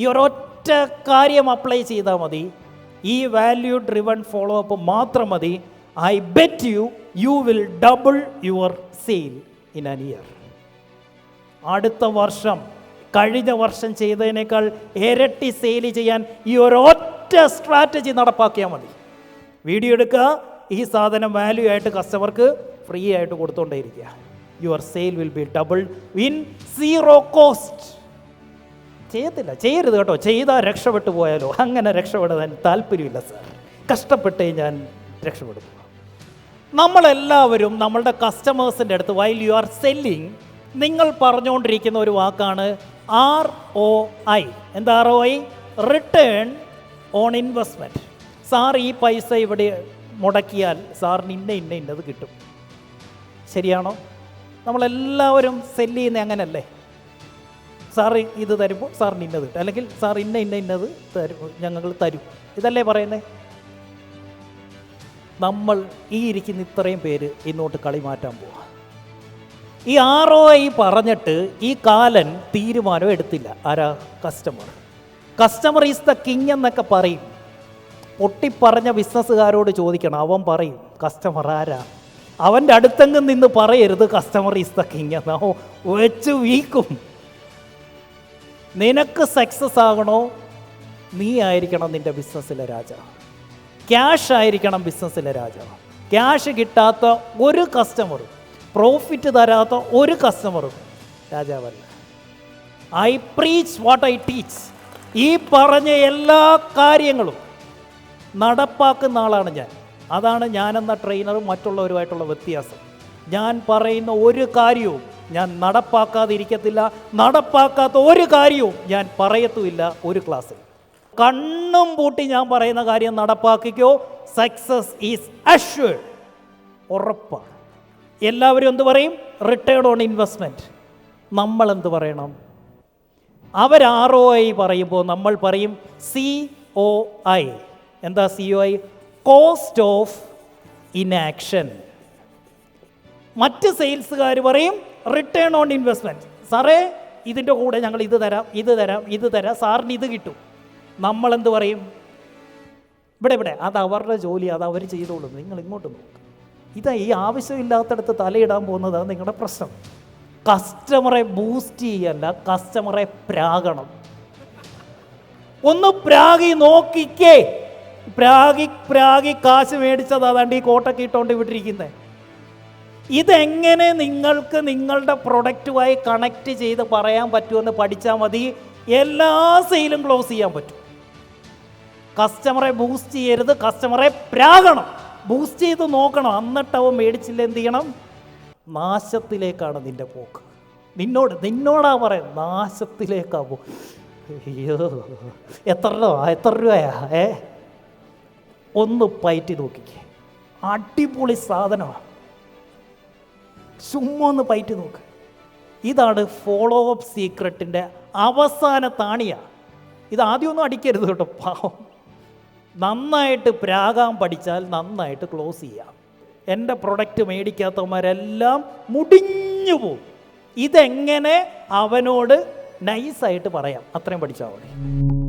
ഈ ഒരൊറ്റ കാര്യം അപ്ലൈ ചെയ്താൽ മതി. ഈ വാല്യൂ ഡ്രിവൺ ഫോളോ അപ്പ് മാത്രം മതി. I bet you you will double your sale in an year അടുത്ത വർഷം കഴിഞ്ഞ വർഷം ചെയ്തതിനേക്കാൾ ഇരട്ടി സെയിൽ ചെയ്യാൻ ഈ ഒരൊറ്റ സ്ട്രാറ്റജി നടപ്പാക്കിയാൽ മതി. വീഡിയോ എടുക്കുക. ഈ സാധനം വാല്യൂ ആയിട്ട് കസ്റ്റമർക്ക് ഫ്രീ ആയിട്ട് കൊടുത്തുകൊണ്ടേയിരിക്കുക your sale will be double in zero cost ചെയ്യത്തില്ല. ചെയ്യരുത് കേട്ടോ. ചെയ്താൽ രക്ഷപ്പെട്ടു പോയാലോ. അങ്ങനെ രക്ഷപ്പെടാൻ താല്പര്യമില്ല സാർ. കഷ്ടപ്പെട്ടേ ഞാൻ രക്ഷപ്പെടും. നമ്മളെല്ലാവരും നമ്മളുടെ കസ്റ്റമേഴ്സിന്റെ അടുത്ത് വൈൽ യു ആർ സെല്ലിങ് നിങ്ങൾ പറഞ്ഞുകൊണ്ടിരിക്കുന്ന ഒരു വാക്കാണ് ആർ ഒ ഐ എന്താ R O I return on investment sir ഈ പൈസ ഇവിടെ മുടക്കിയാൽ സാറിന് ഇന്ന ഇന്ന ഇന്നത് കിട്ടും. ശരിയാണോ? നമ്മളെല്ലാവരും സെല്ല് ചെയ്യുന്ന അങ്ങനല്ലേ? സാർ ഇത് തരുമ്പോൾ സാറിന് ഇന്നത് കിട്ടും അല്ലെങ്കിൽ സാർ ഇന്ന ഇന്ന ഇന്നത് തരും ഞങ്ങൾ തരും. ഇതല്ലേ പറയുന്നത് നമ്മൾ ഈ ഇരിക്കുന്ന ഇത്രയും പേര് ഇന്നോട്ട് കളി മാറ്റാൻ പോവാ. ഈ ഒ ഐ പറഞ്ഞിട്ട് ഈ കാലൻ തീരുമാനം എടുത്തില്ല. ആരാ? Customer customer is the king എന്നൊക്കെ പറയും. പൊട്ടിപ്പറഞ്ഞ ബിസിനസ്സുകാരോട് ചോദിക്കണം. അവൻ പറയും കസ്റ്റമർ ആരാ? അവന്റെ അടുത്തെങ്ങും നിന്ന് പറയരുത്. കസ്റ്റമർ ഈസ് ദ കിങ് എന്ന്. വെച്ച് വീക്കും. നിനക്ക് സക്സസ് ആകണോ നീ ആയിരിക്കണം നിന്റെ ബിസിനസ്സിലെ രാജാവ് ക്യാഷ് ആയിരിക്കണം ബിസിനസ്സിലെ രാജാവ് ക്യാഷ് കിട്ടാത്ത ഒരു കസ്റ്റമറും പ്രോഫിറ്റ് തരാത്ത ഒരു കസ്റ്റമറും രാജാവല്ല. I preach what I teach ഈ പറഞ്ഞ എല്ലാ കാര്യങ്ങളും നടപ്പാക്കുന്ന ആളാണ് ഞാൻ. അതാണ് ഞാനെന്ന ട്രെയിനറും മറ്റുള്ളവരുമായിട്ടുള്ള വ്യത്യാസം. ഞാൻ പറയുന്ന ഒരു കാര്യവും ഞാൻ നടപ്പാക്കാതിരിക്കത്തില്ല നടപ്പാക്കാത്ത ഒരു കാര്യവും ഞാൻ പറയത്തുമില്ല ഒരു ക്ലാസ്സിൽ. കണ്ണും പൂട്ടി ഞാൻ പറയുന്ന കാര്യം നടപ്പാക്കിക്കോ. സക്സസ് ഈസ് അഷ്വേർഡ് ഉറപ്പാണ്. എല്ലാവരും എന്ത് പറയും? റിട്ടേൺ ഓൺ ഇൻവെസ്റ്റ്മെന്റ് നമ്മൾ എന്ത് പറയണം? അവർ ആർ ഒ ഐ പറയുമ്പോൾ നമ്മൾ പറയും സി ഒ ഐ എന്താ C O I cost of in inaction മറ്റ് സെയിൽസുകാർ പറയും റിട്ടേൺ ഓൺ ഇൻവെസ്റ്റ്മെന്റ് സാറേ ഇതിന്റെ കൂടെ ഞങ്ങൾ ഇത് തരാം ഇത് തരാം ഇത് തരാം. സാറിന് ഇത് കിട്ടും. നമ്മളെന്ത് പറയും? ഇവിടെ ഇവിടെ. അത് അവരുടെ ജോലി അത് അവർ ചെയ്തോളും. നിങ്ങൾ ഇങ്ങോട്ട് നോക്ക്. ഇതാ ഈ ആവശ്യമില്ലാത്തടത്ത് തലയിടാൻ പോകുന്നതാണ് നിങ്ങളുടെ പ്രശ്നം. കസ്റ്റമറെ ബൂസ്റ്റ് ചെയ്യല്ല കസ്റ്റമറെ പ്രാകണം ഒന്ന് പ്രാഗി നോക്കിക്കേ. പ്രാഗി പ്രാഗി കാശ് മേടിച്ചത് ഈ കോട്ടൊക്കെ ഇട്ടുകൊണ്ട് വിട്ടിരിക്കുന്നത് ഇതെങ്ങനെ നിങ്ങൾക്ക് നിങ്ങളുടെ പ്രൊഡക്റ്റുമായി കണക്റ്റ് ചെയ്ത് പറയാൻ പറ്റുമെന്ന് പഠിച്ചാൽ മതി. എല്ലാ സെയിലും ക്ലോസ് ചെയ്യാൻ പറ്റും. കസ്റ്റമറെ ബൂസ്റ്റ് ചെയ്യരുത് കസ്റ്റമറെ പ്രാകണം. ബൂസ്റ്റ് ചെയ്ത് നോക്കണം എന്നിട്ട് മേടിച്ചില്ല എന്ത് ചെയ്യണം? നാശത്തിലേക്കാണ് നിന്റെ പോക്ക്. നിന്നോട് നിന്നോടാ പറയാം നാശത്തിലേക്കാ പോ. അയ്യോ എത്ര രൂപ എത്ര രൂപയാ ഏ? ഒന്ന് പയറ്റി നോക്കിക്കേ. അടിപൊളി സാധനമാണ് ചുമ്മാ ഒന്ന് പയറ്റി നോക്ക്. ഇതാണ് ഫോളോ അപ്പ് സീക്രട്ടിന്റെ അവസാന താണിയ. ഇത് ആദ്യമൊന്നും അടിക്കരുത് കേട്ടോ പാവം. നന്നായിട്ട് പ്രാകാൻ പഠിച്ചാൽ നന്നായിട്ട് ക്ലോസ് ചെയ്യാം. എന്റെ പ്രൊഡക്റ്റ് മേടിക്കാത്തവന്മാരെല്ലാം മുടിഞ്ഞു പോകും. ഇതെങ്ങനെ അവനോട് നൈസായിട്ട് പറയാം. അത്രയും പഠിച്ചാൽ മതി.